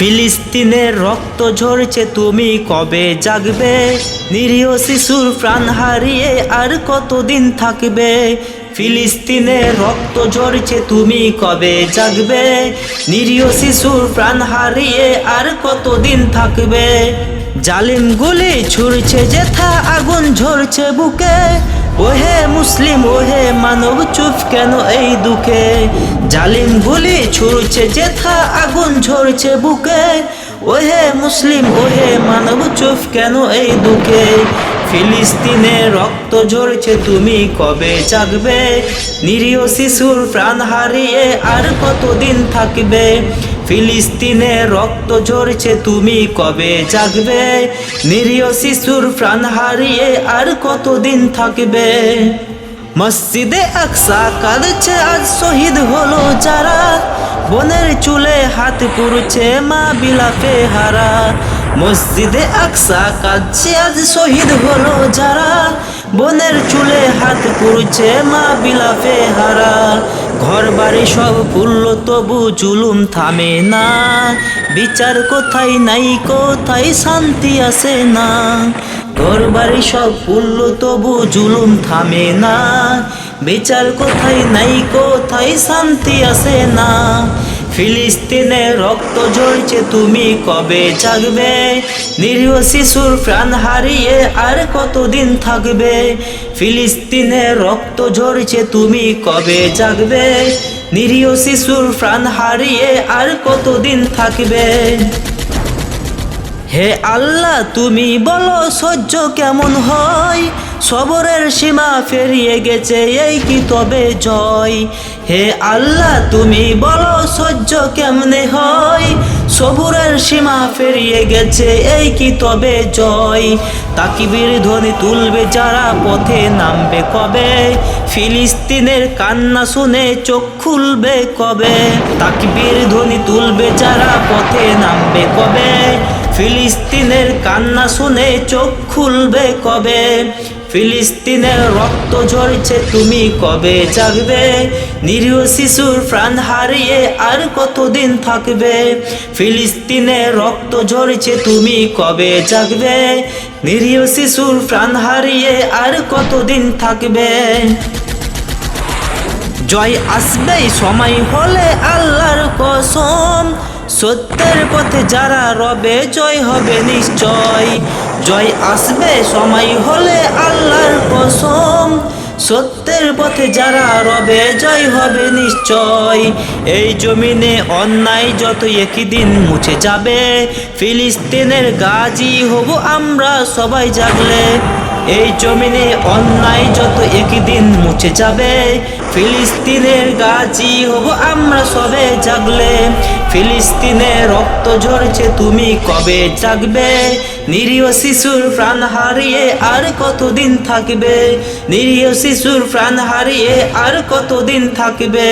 ফিলিস্তিনের রক্ত ঝরছে, তুমি কবে জাগবে? নিরীহ শিশুর প্রাণ হারিয়ে আর কতদিন থাকবে? ফিলিস্তিনের রক্ত ঝরছে, তুমি কবে জাগবে? নিরীহ শিশুর প্রাণ হারিয়ে আর কতদিন থাকবে? জালিম গুলি ছুড়ছে, যেথা আগুন ঝরছে বুকে। ওহে মুসলিম, ওহে মানব, চুপ কেন এই দুঃখে? জালিম গুলি ছুড়ছে যেথা, আগুন ঝরছে বুকে। ওহে মুসলিম, ওহে মানব চুপ কেন এই দুঃখে ফিলিস্তিনে রক্ত ঝরছে, তুমি কবে জাগবে? নিরীহ শিশুর প্রাণ হারিয়ে আর কতদিন থাকবে? ফিলিস্তিনে রক্ত ঝরছে, তুমি কবে জাগবে? নিরীহ শিশুর প্রাণ হারিয়ে আর কতদিন থাকবে? মসজিদে আকসা, কাঁদছে আজ শহীদ হলো যারা। বনের চুলে হাত পুরছে মা বিলাপে হারা মসজিদে আকসা, কাঁদছে আজ শহীদ হলো যারা। বনের চুলে হাত পুরছে মা বিলাপে হারা ঘর বাড়ি সব পুরল তবু জুলুম থামে না। বিচার কোথায় নাই, কোথায় শান্তি আসে না। ঘর বাড়ি সব পুরল তবু জুলুম থামে না। বিচার কোথায় নাই, কোথায় শান্তি আসে না। ফিলিস্তিনে রক্ত ঝরছে, তুমি কবে জাগবে? নিরীহ শিশুর প্রাণ হারিয়ে আর কতদিন থাকবে? ফিলিস্তিনে রক্ত ঝরছে, তুমি কবে জাগবে? নিরীহ শিশুর প্রাণ হারিয়ে আর কতদিন থাকবে? হে আল্লাহ, তুমি বলো, সহ্য কেমন হয়? সবরের সীমা ফেরিয়ে গেছে, এই কি তবে জয়? হে আল্লাহ, তুমি বলো, সহ্য কেমনে হয়? সবুরের সীমা ফেরিয়ে গেছে, এই কি তবে জয়? তাকিবির ধ্বনি তুলবে যারা পথে নামবে কবে? ফিলিস্তিনের কান্না শুনে চোখ খুলবে কবে? তাকিবির ধ্বনি তুলবে যারা পথে নামবে কবে? ফিলিস্তিনের কান্না শুনে চোখ খুলবে কবে? ফিলিস্তিনের রক্ত ঝরছে, তুমি কবে জাগবে? নিরীহ শিশুর প্রাণ হারিয়ে আর কতদিন থাকবে? ফিলিস্তিনের রক্ত ঝরছে, তুমি কবে জাগবে? নিরীহ শিশুর প্রাণ হারিয়ে আর কতদিন থাকবে? জয় আসবে সময় হলে আল্লাহর কসম। সত্যের পথে যারা রবে, জয় হবে নিশ্চয়। জয় আসবে সময় হলে আল্লাহর কসম। সত্যের পথে যারা রবে, জয় হবে নিশ্চয়। এই জমিনে অন্যায় যত একই দিন মুছে যাবে, ফিলিস্তিনের গাজী হব আমরা সবাই জাগলে। এই জমিনে অন্যায় যত একই দিন মুছে যাবে, ফিলিস্তিনের গাজী হব আমরা সবে জাগলে। ফিলিস্তিনে রক্ত ঝরছে, তুমি কবে জাগবে? নিরীহ শিশুর প্রাণ হারিয়ে আর কতদিন থাকবে? নিরীহ শিশুর প্রাণ হারিয়ে আর কতদিন থাকবে?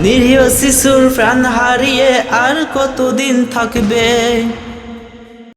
নিরীহ শিশুর প্রাণ হারিয়ে আর কতদিন থাকবে?